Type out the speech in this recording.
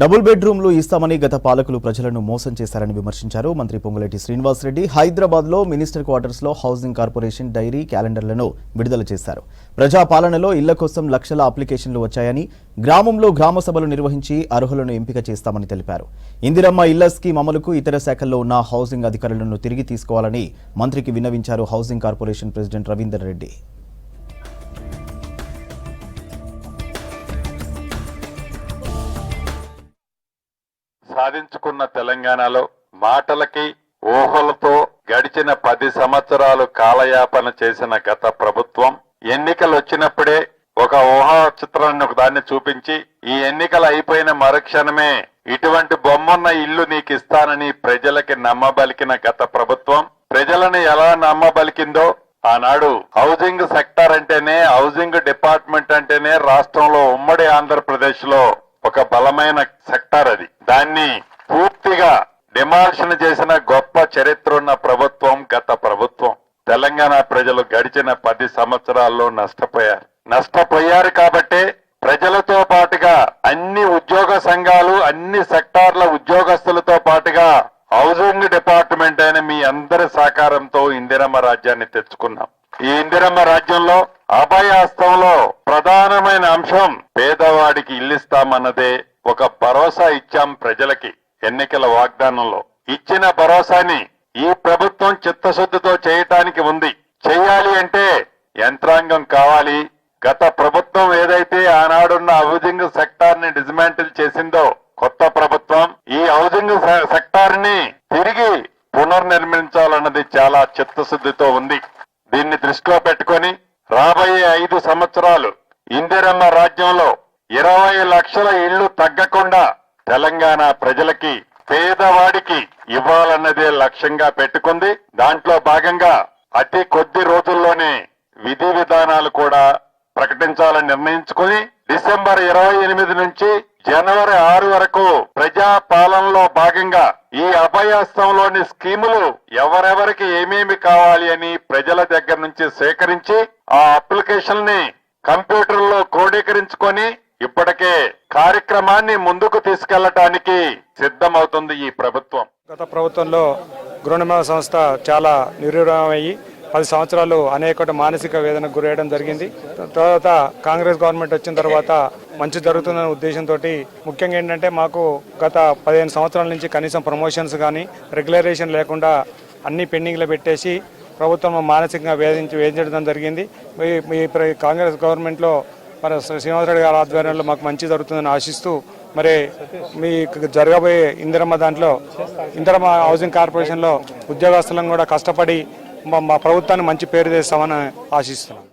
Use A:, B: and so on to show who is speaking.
A: Double బెడ్రూమ్లు ఇస్తామని గత పాలకులు ప్రజలను మోసం చేశారని విమర్శించారు మంత్రి పొంగులేటి శ్రీనివాసరెడ్డి. హైదరాబాద్లో మినిస్టర్ క్వార్టర్స్లో హౌసింగ్ కార్పొరేషన్ డైరీ క్యాలెండర్లను విడుదల చేశారు. ప్రజా పాలనలో ఇళ్ళ కోసం లక్షల అప్లికేషన్లు వచ్చాయని గ్రామంలో గ్రామ సభలు నిర్వహించి అర్హులను ఎంపిక చేస్తామని తెలిపారు. ఇందిరమ్మ ఇళ్ళ స్కీమ్ అమలుకు ఇతర శాఖల్లో ఉన్న హౌసింగ్ అధికారులను తిరిగి తీసుకోవాలని మంత్రికి విన్నవించారు housing corporation president Raveender Reddy.
B: సాధించుకున్న తెలంగాణలో మాటలకి ఊహలతో గడిచిన పది సంవత్సరాలు కాలయాపన చేసిన గత ప్రభుత్వం ఎన్నికలు వచ్చినప్పుడే ఒక ఊహా చిత్రాన్ని ఒక దాన్ని చూపించి ఈ ఎన్నికలు అయిపోయిన మరుక్షణమే ఇటువంటి బొమ్మన్న ఇల్లు నీకు ఇస్తానని ప్రజలకి నమ్మబలికిన గత ప్రభుత్వం ప్రజలను ఎలా నమ్మబలికిందో ఆనాడు హౌసింగ్ సెక్టార్ అంటేనే హౌసింగ్ డిపార్ట్మెంట్ అంటేనే రాష్ట్రంలో ఉమ్మడి ఆంధ్రప్రదేశ్లో ఒక బలమైన సెక్టార్ అది. దాన్ని పూర్తిగా డిమాల్షన్ చేసిన గొప్ప చరిత్ర ఉన్న ప్రభుత్వం గత ప్రభుత్వం. తెలంగాణ ప్రజలు గడిచిన పది సంవత్సరాల్లో నష్టపోయారు. నష్టపోయారు కాబట్టే ప్రజలతో పాటుగా అన్ని ఉద్యోగ సంఘాలు అన్ని సెక్టార్ల ఉద్యోగస్తులతో పాటుగా హౌసింగ్ డిపార్ట్మెంట్ అయిన మీ అందరి సహకారంతో ఇందిరమ్మ రాజ్యాన్ని తెచ్చుకున్నాం. ఈ ఇందిరమ్మ రాజ్యంలో అభయాస్తంలో ప్రధానమైన అంశం పేదవాడికి ఇల్లిస్తామన్నదే ఒక భరోసా ఇచ్చాం ప్రజలకి ఎన్నికల వాగ్దానంలో. ఇచ్చిన భరోసాని ఈ ప్రభుత్వం చిత్తశుద్ధితో చేయటానికి ఉంది. చేయాలి అంటే యంత్రాంగం కావాలి. గత ప్రభుత్వం ఏదైతే ఆనాడున్న హౌజింగ్ సెక్టార్ని డిజ్మాంటిల్ చేసిందో కొత్త ప్రభుత్వం ఈ హౌజింగ్ సెక్టార్ని తిరిగి పునర్నిర్మించాలన్నది చాలా చిత్తశుద్ధితో ఉంది. దీన్ని దృష్టిలో పెట్టుకొని రాబోయే ఐదు సంవత్సరాలు ఇందిరమ్మ రాజ్యంలో ఇరవై లక్షల ఇళ్ళు తగ్గకుండా తెలంగాణ ప్రజలకి పేదవాడికి ఇవ్వాలన్నదే లక్ష్యంగా పెట్టుకుంది. దాంట్లో భాగంగా అతి కొద్ది రోజుల్లోనే విధి విధానాలు కూడా ప్రకటించాలని నిర్ణయించుకుని డిసెంబర్ ఇరవై ఎనిమిది నుంచి జనవరి ఆరు వరకు ప్రజా పాలనలో భాగంగా ఈ అభయాస్తంలోని స్కీములు ఎవరెవరికి ఏమేమి కావాలి అని ప్రజల దగ్గర నుంచి సేకరించి ఆ అప్లికేషన్ని కంప్యూటర్లో క్రోడీకరించుకొని ఇప్పటికే కార్యక్రమాన్ని ముందుకు తీసుకెళ్ళటానికి సిద్ధమవుతుంది ఈ ప్రభుత్వం.
C: గత ప్రభుత్వంలో గృహ నిర్మాణ సంస్థ చాలా నిర్వీర్యమయ్యి పది సంవత్సరాలు అనేక మానసిక వేదనకు గురయ్యడం జరిగింది. తర్వాత కాంగ్రెస్ గవర్నమెంట్ వచ్చిన తర్వాత మంచి జరుగుతుందనే ఉద్దేశంతో ముఖ్యంగా ఏంటంటే మాకు గత పదిహేను సంవత్సరాల నుంచి కనీసం ప్రమోషన్స్ కానీ రెగ్యులరేషన్ లేకుండా అన్ని పెండింగ్లో పెట్టేసి ప్రభుత్వం మానసికంగా వేధించి వేధించడం జరిగింది. కాంగ్రెస్ గవర్నమెంట్లో మన శ్రీనివాసరెడ్డి గారి ఆధ్వర్యంలో మాకు మంచి జరుగుతుందని ఆశిస్తూ మరి మీ జరగబోయే ఇందిరమ్మ దాంట్లో ఇందిరమ్మ హౌసింగ్ కార్పొరేషన్లో ఉద్యోగస్తులను కూడా కష్టపడి మా మా ప్రభుత్వాన్ని మంచి పేరు తెస్తామని ఆశిస్తున్నాం.